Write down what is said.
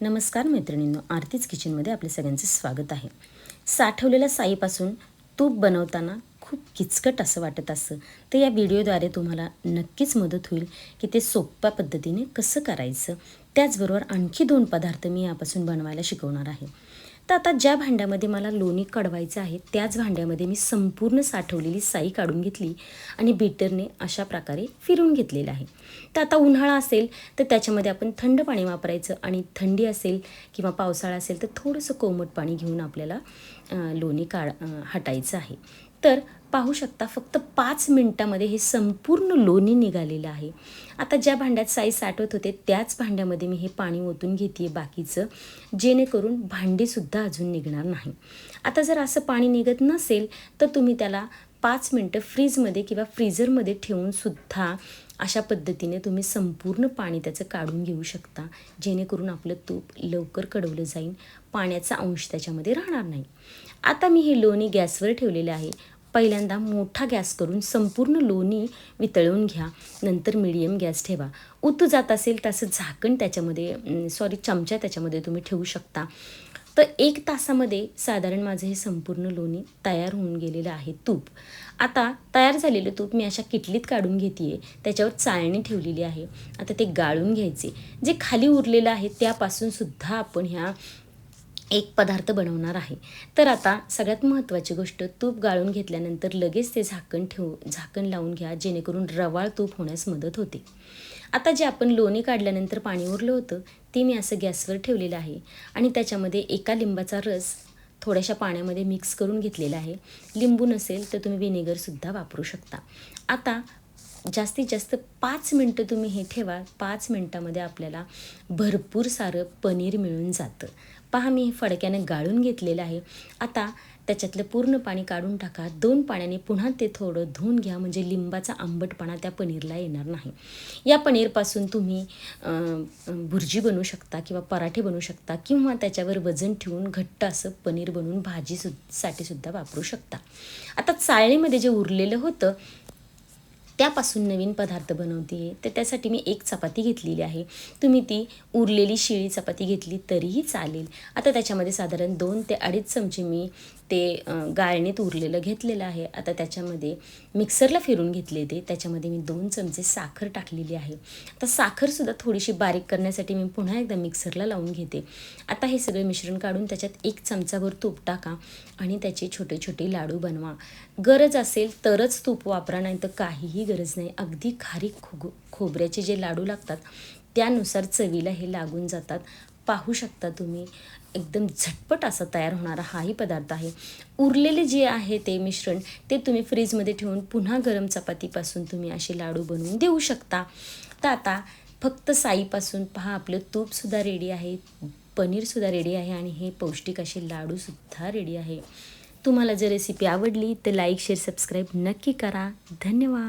नमस्कार मैत्रिणींनो आरतीच किचनमध्ये आपल्या सगळ्यांचे स्वागत आहे. साठवलेल्या साईपासून तूप बनवताना खूप किचकट असं वाटत असतं तर या व्हिडिओद्वारे तुम्हाला नक्कीच मदत होईल की ते सोप्या पद्धतीने कसं करायचं त्याचबरोबर आणखी दोन पदार्थ मी यापासून बनवायला शिकवणार आहे. तर आता ज्या भांड्यामध्ये मला लोणी कढवायचं आहे त्याच भांड्यामध्ये मी संपूर्ण साठवलेली साई काढून घेतली आणि बीटरने अशा प्रकारे फिरून घेतलेलं आहे. तर आता उन्हाळा असेल तर त्याच्यामध्ये आपण थंड पाणी वापरायचं आणि थंडी असेल किंवा पावसाळा असेल तर थोडंसं कोमट पाणी घेऊन आपल्याला लोणी काढ हटायचं आहे. तर पाहू शकता फक्त पाच मिनटामध्ये हे संपूर्ण लोणी निघालेलं आहे. आता ज्या भांड्यात साई साठवत होते त्याच भांड्यामध्ये मी हे पाणी ओतून घेते आहे बाकीचं जेणेकरून भांडीसुद्धा अजून निघणार नाही. आता जर असं पाणी निघत नसेल तर तुम्ही त्याला पाच मिनटं फ्रीजमध्ये किंवा फ्रीजरमध्ये ठेवून सुद्धा अशा पद्धतीने तुम्ही संपूर्ण पाणी त्याचं काढून घेऊ शकता. जेणेकरून आपलं तूप लवकर कडवलं जाईल. पाण्याचा अंश त्याच्यामध्ये राहणार नाही. आता मी हे लोणी गॅसवर ठेवलेले आहे. पहिल्यांदा मोठा गॅस करून संपूर्ण लोणी वितळवून घ्या. नंतर मिडियम गॅस ठेवा. उतू जात असेल तसं झाकण त्याच्यामध्ये सॉरी चमचा त्याच्यामध्ये तुम्ही ठेवू शकता. तर एक तासामध्ये साधारण माझं हे संपूर्ण लोणी तयार होऊन गेलेलं आहे तूप. आता तयार झालेलं तूप मी अशा किटलीत काढून घेते आहे त्याच्यावर चाळणी ठेवलेली आहे. आता ते गाळून घ्यायचे. जे खाली उरलेलं आहे त्यापासून सुद्धा आपण ह्या एक पदार्थ बनवणार आहे. तर आता सगळ्यात महत्त्वाची गोष्ट तूप गाळून घेतल्यानंतर लगेच ते झाकण ठेवू झाकण लावून घ्या जेणेकरून रवाळ तूप होण्यास मदत होते. आता जे आपण लोणी काढल्यानंतर पाणी उरलं होतं ते मी असं गॅसवर ठेवलेलं आहे. आणि त्याच्यामध्ये एका लिंबाचा रस थोड्याशा पाण्यामध्ये मिक्स करून घेतलेला आहे. लिंबू नसेल तर तुम्ही व्हिनेगरसुद्धा वापरू शकता. आता जास्तीत जास्त पाच मिनटं तुम्ही हे ठेवा. पाच मिनटामध्ये आपल्याला भरपूर सारं पनीर मिळून जातं. पहा मी हे फडक्यानं गाळून घेतलेलं आहे. आता त्याच्यातलं पूर्ण पाणी काढून टाका. दोन पाण्याने पुन्हा ते थोडं धुवून घ्या. म्हणजे लिंबाचा आंबटपणा त्या पनीरला येणार नाही. या पनीरपासून तुम्ही भुर्जी बनवू शकता किंवा पराठे बनवू शकता किंवा त्याच्यावर वजन ठेवून घट्ट असं पनीर बनवून भाजी सु साठीसुद्धा वापरू शकता. आता चाळणीमध्ये जे उरलेलं होतं त्यापासून नवीन पदार्थ बनवते. आहे तर त्यासाठी मी एक चपाती घेतलेली आहे. तुम्ही ती उरलेली शिळी चपाती घेतली तरीही चालेल. आता त्याच्यामध्ये साधारण दोन ते अडीच चमचे मी ते गाळणीत उरलेलं घेतलेलं आहे. आता त्याच्यामध्ये मिक्सरला फिरून घेतले ते. त्याच्यामध्ये मी दोन चमचे साखर टाकलेली आहे. आता साखरसुद्धा थोडीशी बारीक करण्यासाठी मी पुन्हा एकदा मिक्सरला लावून घेते. आता हे सगळे मिश्रण काढून त्याच्यात एक चमचाभर तूप टाका आणि त्याचे छोटे छोटे लाडू बनवा. गरज असेल तरच तूप वापरा नाही तर काहीही गरज नाही. अगदी खारीक खो खोबऱ्याचे जे लाडू लागतात त्यानुसार चवीला हे लागून जातात. पाहू शकता तुम्ही. एकदम झटपट असा तयार होणारा हाही पदार्थ आहे. उरलेले जे आहे ते मिश्रण ते तुम्ही फ्रीजमध्ये ठेवून पुन्हा गरम चपातीपासून तुम्ही असे लाडू बनवून देऊ शकता. तर आता फक्त साईपासून पहा आपलं तूपसुद्धा रेडी आहे पनीरसुद्धा रेडी आहे आणि हे पौष्टिक असे लाडूसुद्धा रेडी आहे. तुम्हाला जर रेसिपी आवडली तर लाईक शेअर सबस्क्राईब नक्की करा. धन्यवाद.